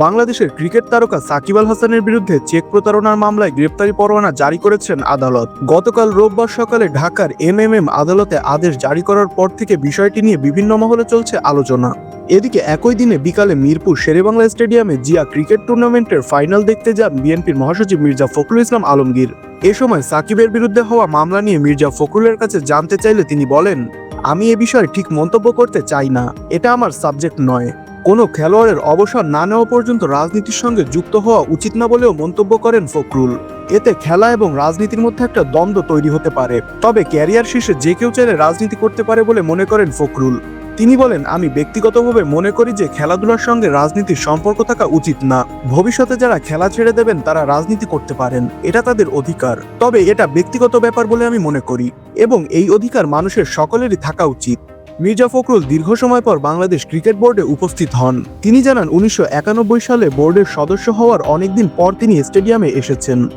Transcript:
বাংলাদেশের ক্রিকেট তারকা সাকিব আল হাসানের বিরুদ্ধে চেক প্রতারণার মামলায় গ্রেপ্তারি পরোয়ানা জারি করেছেন আদালত। গতকাল রোববার সকালে ঢাকার এমএমএম আদালতে আদেশ জারি করার পর থেকে বিষয়টি নিয়ে বিভিন্ন মহলে চলছে আলোচনা। এদিকে একই দিনে বিকালে মিরপুর শেরেবাংলা স্টেডিয়ামে জিয়া ক্রিকেট টুর্নামেন্টের ফাইনাল দেখতে যান বিএনপির মহাসচিব মির্জা ফখরুল ইসলাম আলমগীর। এ সময় সাকিবের বিরুদ্ধে হওয়া মামলা নিয়ে মির্জা ফখরুলের কাছে জানতে চাইলে তিনি বলেন, আমি এ বিষয়ে ঠিক মন্তব্য করতে চাই না। এটা আমার সাবজেক্ট নয়। কোনো খেলোয়াড়ের অবসর না নেওয়া পর্যন্ত রাজনীতির সঙ্গে যুক্ত হওয়া উচিত না বলেও মন্তব্য করেন ফখরুল। এতে খেলা এবং রাজনীতির মধ্যে একটা দ্বন্দ্ব তৈরি হতে পারে। তবে ক্যারিয়ার শেষে যে কেউ চাইলে রাজনীতি করতে পারে বলে মনে করেন ফখরুল। তিনি বলেন, আমি ব্যক্তিগতভাবে মনে করি যে খেলাধুলার সঙ্গে রাজনীতির সম্পর্ক থাকা উচিত না। ভবিষ্যতে যারা খেলা ছেড়ে দেবেন, তারা রাজনীতি করতে পারেন। এটা তাদের অধিকার। তবে এটা ব্যক্তিগত ব্যাপার বলে আমি মনে করি। এবং এই অধিকার মানুষের সকলেরই থাকা উচিত। মির্জা ফখরুল দীর্ঘ সময় পর বাংলাদেশ ক্রিকেট বোর্ডে উপস্থিত হন। তিনি জানান, উনিশশো একানব্বই সালে বোর্ডের সদস্য হওয়ার অনেকদিন পর তিনি স্টেডিয়ামে এসেছেন।